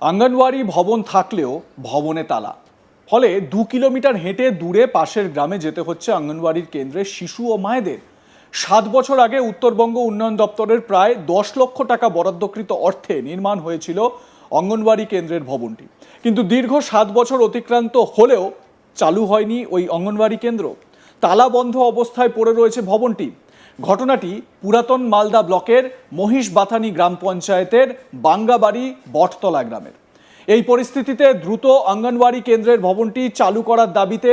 আঙ্গনওয়াড়ি ভবন থাকলেও ভবনে তালা। ফলে দু কিলোমিটার হেঁটে দূরে পাশের গ্রামে যেতে হচ্ছে আঙ্গনওয়াড়ির কেন্দ্রে শিশু ও মায়েদের। সাত বছর আগে উত্তরবঙ্গ উন্নয়ন দপ্তরের প্রায় দশ লক্ষ টাকা বরাদ্দকৃত অর্থে নির্মাণ হয়েছিল অঙ্গনওয়াড়ি কেন্দ্রের ভবনটি। কিন্তু দীর্ঘ সাত বছর অতিক্রান্ত হলেও চালু হয়নি ওই অঙ্গনওয়াড়ি কেন্দ্র। তালা বন্ধ অবস্থায় পড়ে রয়েছে ভবনটি। ঘটনাটি পুরাতন মালদা ব্লকের মহিষ বাথানি গ্রাম পঞ্চায়েতের বাঙ্গাবাড়ি বটতলা গ্রামের। এই পরিস্থিতিতে দ্রুত অঙ্গনওয়াড়ি কেন্দ্রের ভবনটি চালু করার দাবিতে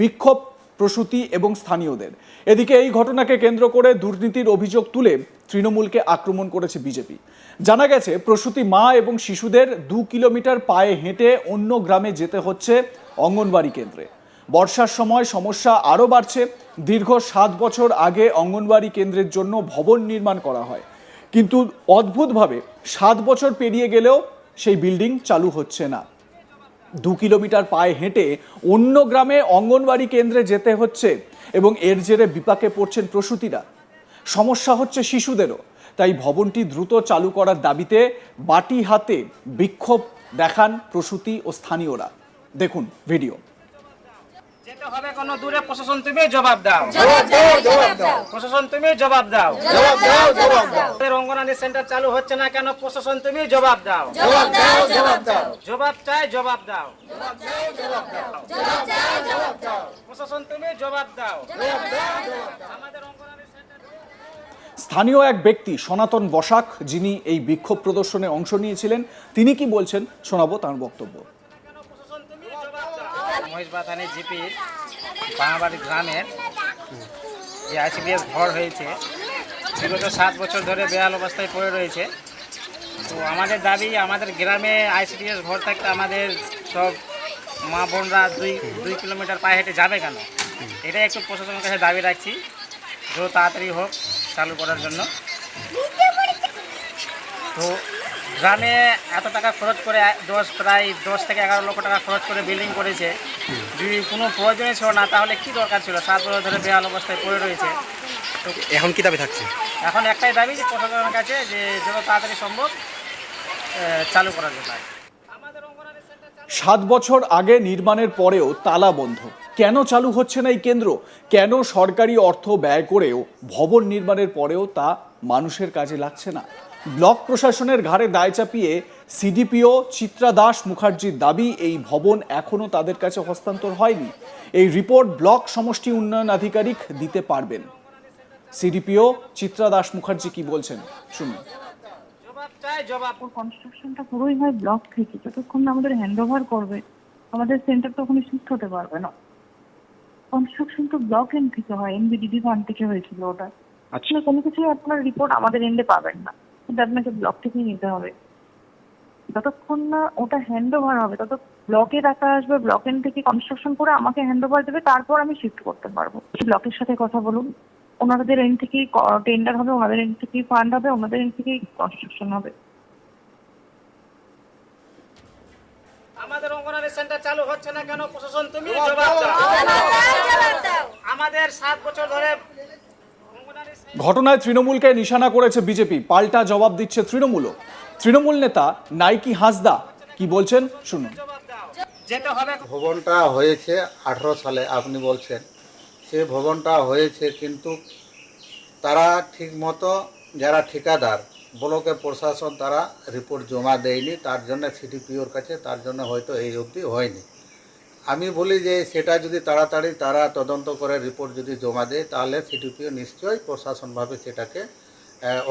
বিক্ষোভ প্রসূতি এবং স্থানীয়দের। এদিকে এই ঘটনাকে কেন্দ্র করে দুর্নীতির অভিযোগ তুলে তৃণমূলকে আক্রমণ করেছে বিজেপি। জানা গেছে, প্রসূতি মা এবং শিশুদের দু কিলোমিটার পায়ে হেঁটে অন্য গ্রামে যেতে হচ্ছে অঙ্গনওয়াড়ি কেন্দ্রে। বর্ষার সময় সমস্যা আরও বাড়ছে। দীর্ঘ সাত বছর আগে অঙ্গনওয়াড়ি কেন্দ্রের জন্য ভবন নির্মাণ করা হয়। কিন্তু অদ্ভুতভাবে সাত বছর পেরিয়ে গেলেও সেই বিল্ডিং চালু হচ্ছে না। দু কিলোমিটার পায়ে হেঁটে অন্য গ্রামে অঙ্গনওয়াড়ি কেন্দ্রে যেতে হচ্ছে এবং এর জেরে বিপাকে পড়ছেন প্রসূতিরা। সমস্যা হচ্ছে শিশুদেরও। তাই ভবনটি দ্রুত চালু করার দাবিতে বাটি হাতে বিক্ষোভ দেখান প্রসূতি ও স্থানীয়রা। দেখুন ভিডিও। যেতে হবে কোন দূরে প্রশাসন তুমি জবাব দাও জবাব দাও জবাব দাও প্রশাসন তুমি জবাব দাও জবাব দাও জবাব দাও আমাদের অঙ্গনারী সেন্টার চালু হচ্ছে না কেন প্রশাসন তুমি জবাব দাও জবাব দাও জবাব দাও জবাব চাই জবাব দাও প্রশাসন তুমি জবাব দাও জবাব দাও জবাব দাও আমাদের অঙ্গনারী স্থানীয় এক ব্যক্তি সনাতন বসাক যিনি এই বিক্ষোভ প্রদর্শনে অংশ নিয়েছিলেন তিনি কি বলছেন শোনাবো তার বক্তব্য কেন প্রশাসন তুমি জবাব দাও মহিষবাথানি জিপির বাঙাবাড়ি গ্রামের যে আইসিডিএস ঘর হয়েছে, বিগত সাত বছর ধরে বেহাল অবস্থায় পড়ে রয়েছে। তো আমাদের দাবি, আমাদের গ্রামে আইসিডিএস ঘর থাকতে আমাদের সব মা বোনরা দুই দুই কিলোমিটার পায়ে হেঁটে যাবে কেন? এটাই একটু প্রশাসনের কাছে দাবি রাখছি। যত তাড়াতাড়ি হোক, চালু করার জন্য। তো গ্রামে এত টাকা খরচ করে, দশ প্রায় দশ থেকে এগারো লক্ষ টাকা খরচ করে বিল্ডিং করেছে। যদি কোনো প্রয়োজনই ছিল না তাহলে কি দরকার ছিল? সাত বছর ধরে বেহাল অবস্থায় পড়ে রয়েছে। তো এখন কি দাবি থাকছে? এখন একটাই দাবি যে প্রশাসনের কাছে যে যত তাড়াতাড়ি সম্ভব চালু করার জন্য। আমাদের অঙ্গনারী সেন্টার চালু সাত বছর আগে নির্মাণের পরেও তালা বন্ধ। কেন চালু হচ্ছে না এই কেন্দ্র? কেন সরকারি অর্থ ব্যয় করেও ভবন নির্মাণের পরেও তা মানুষের কাজে লাগছে না? ব্লক প্রশাসনের ঘাড়ে দায় চাপিয়ে সিডিপিও চিত্রা দাস মুখার্জির দাবি এই ভবন এখনও তাদের কাছে হস্তান্তর হয়নি। এই রিপোর্ট ব্লক সমষ্টি উন্নয়ন আধিকারিক দিতে পারবেন। সিডিপিও চিত্রা দাস মুখার্জি কি বলছেন? শুনুন। জবাব। কনস্ট্রাকশনটা পুরোই হয় ব্লক থেকে। যতক্ষণ না আমাদের হ্যান্ড ওভার করবে আমাদের সেন্টার তো ওখানে শিফট হতে পারবে না। কনস্ট্রাকশন তো ব্লক এন্ড থেকে হয় এনবিডিডি ফান্ড থেকে হয়েছিল ওটা। আসলে কোনো কিছুই আপনার রিপোর্ট আমাদের এন্ডে পাবেন না। কিন্তু আপনাকে ব্লক থেকেই নিতে হবে। যতক্ষণ না ওটা হ্যান্ড ওভার হবে তত ব্লকে টাকা আসবে ব্লক এন্ড থেকে কনস্ট্রাকশন করে আমাকে হ্যান্ড ওভার দেবে তারপর আমি শিফট করতে পারব। ব্লকের সাথে কথা বলুন। ওনাদের এন্ড থেকেই টেন্ডার হবে ওনাদের এন্ড থেকেই ফান্ড হবে ওনাদের এন্ড থেকেই কনস্ট্রাকশন হবে। আমাদের অঙ্গনারী সেন্টার চালু হচ্ছে না কেন প্রশাসন? তুমি জবাব দাও। আমাদের সাত বছর ধরে ঘটনায় তৃণমূলকে নিশানা করেছে বিজেপি। পাল্টা জবাব দিচ্ছে তৃণমূলও। তৃণমূল নেতা নাইকি হাসদা কি বলছেন শুনুন। ভবনটা হয়েছে আঠারো সালে আপনি বলছেন। সে ভবনটা হয়েছে কিন্তু তারা ঠিক মতো যারা ঠিকাদার ব্লকের প্রশাসন তারা রিপোর্ট জমা দেয়নি তার জন্য সিডিপিওর কাছে তার জন্য হয়তো এই অবধি হয়নি। আমি বলি যে সেটা যদি তাড়াতাড়ি তারা তদন্ত করে রিপোর্ট যদি জমা দেয়, তাহলে সিডিপিও নিশ্চয়ই প্রশাসনভাবে সেটাকে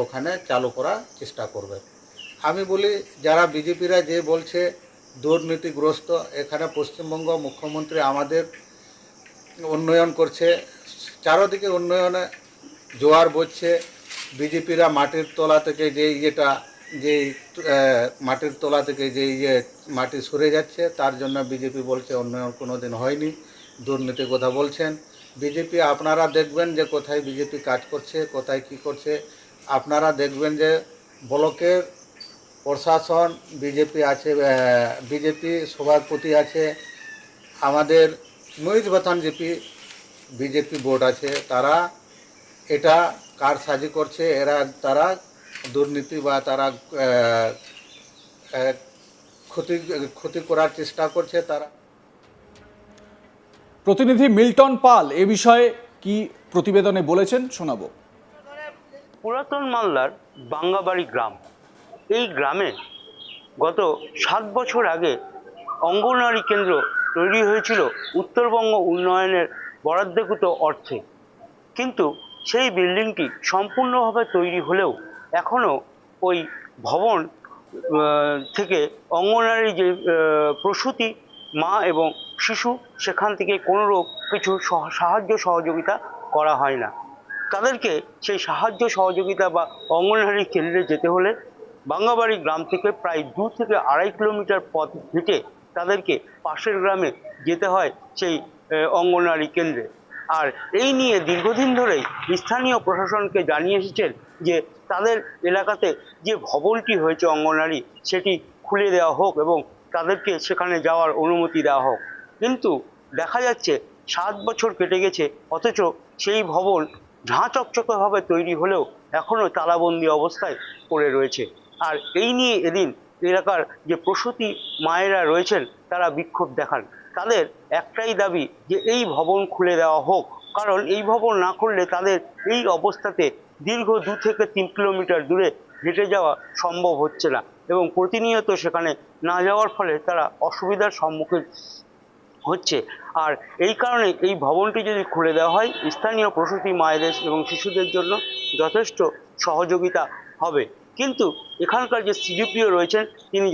ওখানে চালু করার চেষ্টা করবে। আমি বলি যারা বিজেপিরা যে বলছে দুর্নীতিগ্রস্ত, এখানে পশ্চিমবঙ্গ মুখ্যমন্ত্রী আমাদের উন্নয়ন করছে, চারোদিকে উন্নয়নে জোয়ার বইছে, বিজেপিরা মাটির তলা থেকে যে ইয়েটা যে মাটির তলা থেকে যে ইয়ে মাটি সরে যাচ্ছে, তার জন্য বিজেপি বলছে অন্য কোনো দিন হয়নি, দুর্নীতির কথা বলছেন। বিজেপি, আপনারা দেখবেন যে কোথায় বিজেপি কাজ করছে, কোথায় কি করছে। আপনারা দেখবেন যে ব্লকের প্রশাসন, বিজেপি আছে বিজেপি সভাপতি আছে। আমাদের মহিষ বাথান জিপি, বিজেপি বোর্ড আছে, তারা এটা কার সাজি করছে, এরা, তারা দুর্নীতি বা তারা ক্ষতি ক্ষতি করার চেষ্টা করছে তারা। প্রতিনিধি মিল্টন পাল এ বিষয়ে কি প্রতিবেদনে বলেছেন শোনাবো। পুরাতন মালদার বাঙ্গাবাড়ি গ্রাম। এই গ্রামে গত সাত বছর আগে অঙ্গনওয়াড়ি কেন্দ্র তৈরি হয়েছিল উত্তরবঙ্গ উন্নয়নের বরাদ্দকৃত অর্থে। কিন্তু সেই বিল্ডিংটি সম্পূর্ণভাবে তৈরি হলেও এখনও ওই ভবন থেকে অঙ্গনওয়াড়ি যে প্রসূতি, মা এবং শিশু, সেখান থেকে কোনোরূপ কিছু সাহায্য সহযোগিতা করা হয় না। তাদেরকে সেই সাহায্য সহযোগিতা বা অঙ্গনওয়াড়ি কেন্দ্রে যেতে হলে বাঙ্গাবাড়ি গ্রাম থেকে প্রায় দু থেকে আড়াই কিলোমিটার পথ হেঁটে তাদেরকে পাশের গ্রামে যেতে হয় সেই অঙ্গনওয়াড়ি কেন্দ্রে। আর এই নিয়ে দীর্ঘদিন ধরেই স্থানীয় প্রশাসনকে জানিয়ে এসেছেন যে তাদের এলাকাতে যে ভবনটি হয়েছে অঙ্গনওয়াড়ি, সেটি খুলে দেওয়া হোক এবং তাদেরকে সেখানে যাওয়ার অনুমতি দেওয়া হোক। কিন্তু দেখা যাচ্ছে সাত বছর কেটে গেছে, অথচ সেই ভবন ঝাঁ চকচকেভাবে তৈরি হলেও এখনও তালাবন্দি অবস্থায় পড়ে রয়েছে। আর এই নিয়ে এদিন এলাকার যে প্রসূতি মায়েরা রয়েছেন, তারা বিক্ষোভ দেখান। তাদের একটাই দাবি যে, এই ভবন খুলে দেওয়া হোক। কারণ এই ভবন না করলে তাদের এই অবস্থাতে দীর্ঘ দু থেকে তিন কিলোমিটার দূরে হেঁটে যাওয়া সম্ভব হচ্ছে না এবং প্রতিনিয়ত সেখানে না যাওয়ার ফলে তারা অসুবিধার সম্মুখীন হচ্ছে। আর এই কারণে এই ভবনটি যদি খুলে দেওয়া হয়, স্থানীয় প্রসূতি, মায়েদের এবং শিশুদের জন্য যথেষ্ট সহযোগিতা হবে। কিন্তু এখানকার যে সিডিপিও রয়েছেন, তিনি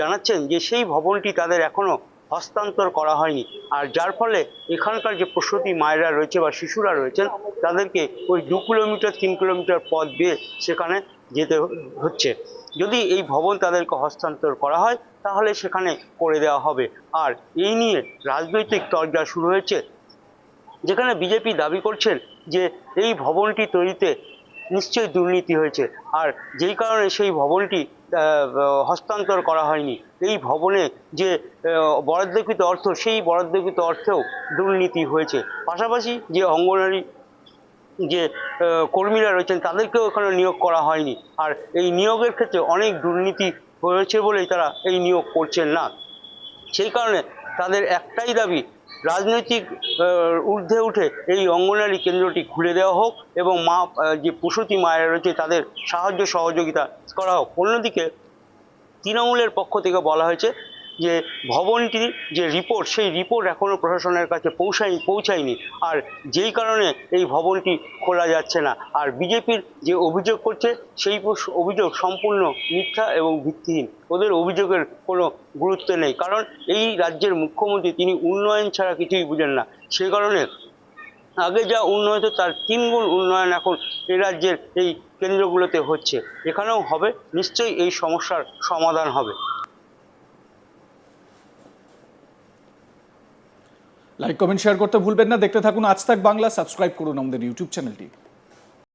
জানাচ্ছেন যে সেই ভবনটি তাদের এখনও হস্তান্তর করা হয়নি। আর যার ফলে এখানকার যে প্রসূতি মায়েরা রয়েছে বা শিশুরা রয়েছেন, তাদেরকে ওই দু কিলোমিটার, তিন কিলোমিটার পথ দিয়ে সেখানে যেতে হচ্ছে। যদি এই ভবন তাদেরকে হস্তান্তর করা হয়, তাহলে সেখানে করে দেওয়া হবে। আর এই নিয়ে রাজনৈতিক তরজা শুরু হয়েছে, যেখানে বিজেপি দাবি করছেন যে এই ভবনটি তৈরিতে নিশ্চয়ই দুর্নীতি হয়েছে। আর যেই কারণে সেই ভবনটি হস্তান্তর করা হয়নি এই ভবনে যে বরাদ্দকৃত অর্থ, সেই বরাদ্দকৃত অর্থেও দুর্নীতি হয়েছে। পাশাপাশি যে অঙ্গনারী যে কর্মীরা রয়েছেন, তাদেরকেও এখানে নিয়োগ করা হয়নি। আর এই নিয়োগের ক্ষেত্রে অনেক দুর্নীতি হয়েছে বলেই তারা এই নিয়োগ করছেন না। সেই কারণে তাদের একটাই দাবি, রাজনৈতিক ঊর্ধ্বে উঠে এই অঙ্গনারী কেন্দ্রটি খুলে দেওয়া হোক এবং মা যে প্রসূতি মায়েরা রয়েছে, তাদের সাহায্য সহযোগিতা করা হোক। অন্যদিকে তৃণমূলের পক্ষ থেকে বলা হয়েছে যে ভবনটির যে রিপোর্ট সেই রিপোর্ট এখনও প্রশাসনের কাছে পৌঁছায়নি পৌঁছায়নি। আর যেই কারণে এই ভবনটি খোলা যাচ্ছে না। আর বিজেপির যে অভিযোগ করছে, সেই অভিযোগ সম্পূর্ণ মিথ্যা এবং ভিত্তিহীন। ওদের অভিযোগের কোনো গুরুত্ব নেই। কারণ এই রাজ্যের মুখ্যমন্ত্রী, তিনি উন্নয়ন ছাড়া কিছুই বুঝেন না। সে কারণে আগে যা উন্নয়ন তার তিনগুণ উন্নয়ন এখন এ রাজ্যের এই কেন্দ্রগুলোতে হচ্ছে। এখানেও হবে, নিশ্চয়ই এই সমস্যার সমাধান হবে। লাইক কমেন্ট শেয়ার করতে ভুলবেন না। দেখতে থাকুন আজ তাক বাংলা। সাবস্ক্রাইব করুন আমাদের ইউটিউব চ্যানেলটি